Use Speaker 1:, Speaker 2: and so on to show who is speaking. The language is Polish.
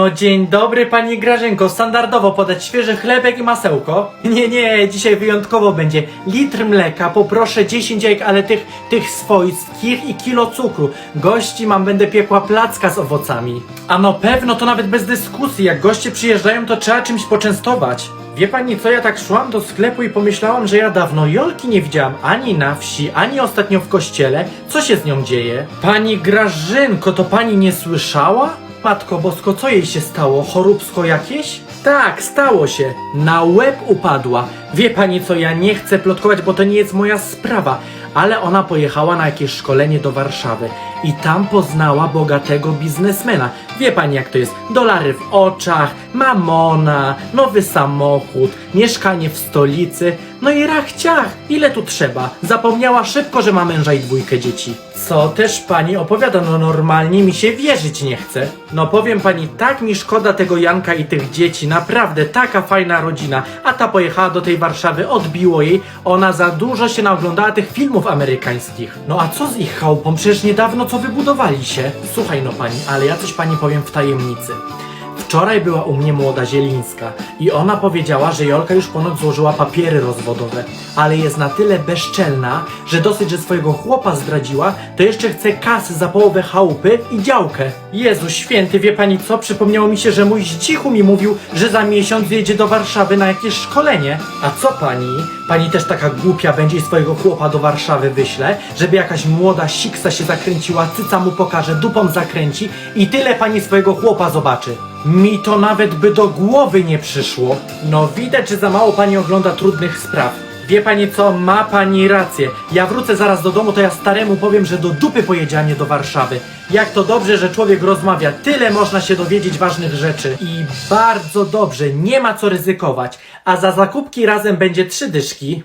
Speaker 1: No dzień dobry pani Grażynko, standardowo podać świeży chlebek i masełko? Nie, nie, dzisiaj wyjątkowo będzie. Litr mleka, poproszę 10 jajek, ale tych, tych swojskich i kilo cukru. Gości mam, będę piekła placka z owocami. A no pewno, to nawet bez dyskusji, jak goście przyjeżdżają, to trzeba czymś poczęstować. Wie pani co, ja tak szłam do sklepu i pomyślałam, że ja dawno Jolki nie widziałam ani na wsi, ani ostatnio w kościele. Co się z nią dzieje? Pani Grażynko, to pani nie słyszała? Matko Bosko, co jej się stało? Choróbsko jakieś? Tak, stało się. Na łeb upadła. Wie pani co, ja nie chcę plotkować, bo to nie jest moja sprawa. Ale ona pojechała na jakieś szkolenie do Warszawy i tam poznała bogatego biznesmena. Wie pani jak to jest? Dolary w oczach, mamona, nowy samochód, mieszkanie w stolicy. No i rachciach, ile tu trzeba? Zapomniała szybko, że ma męża i dwójkę dzieci. Co też pani opowiada? No normalnie mi się wierzyć nie chce. No powiem pani, tak mi szkoda tego Janka i tych dzieci, naprawdę taka fajna rodzina. A ta pojechała do tej Warszawy, odbiło jej, ona za dużo się naoglądała tych filmów amerykańskich. No a co z ich chałupą? Przecież niedawno co wybudowali się. Słuchaj no pani, ale ja coś pani powiem w tajemnicy. Wczoraj była u mnie młoda Zielińska i ona powiedziała, że Jolka już ponoć złożyła papiery rozwodowe, ale jest na tyle bezczelna, że dosyć, że swojego chłopa zdradziła, to jeszcze chce kasy za połowę chałupy i działkę. Jezu święty, wie pani co? Przypomniało mi się, że mój zdzichu mi mówił, że za miesiąc jedzie do Warszawy na jakieś szkolenie. A co pani? Pani też taka głupia będzie i swojego chłopa do Warszawy wyśle, żeby jakaś młoda siksa się zakręciła, cyca mu pokaże, dupą zakręci i tyle pani swojego chłopa zobaczy. Mi to nawet by do głowy nie przyszło. No widać, że za mało pani ogląda trudnych spraw. Wie pani co, ma pani rację. Ja wrócę zaraz do domu, to ja staremu powiem, że do dupy pojedzie, a nie do Warszawy. Jak to dobrze, że człowiek rozmawia. Tyle można się dowiedzieć ważnych rzeczy. I bardzo dobrze, nie ma co ryzykować. A za zakupki razem będzie trzy dyszki.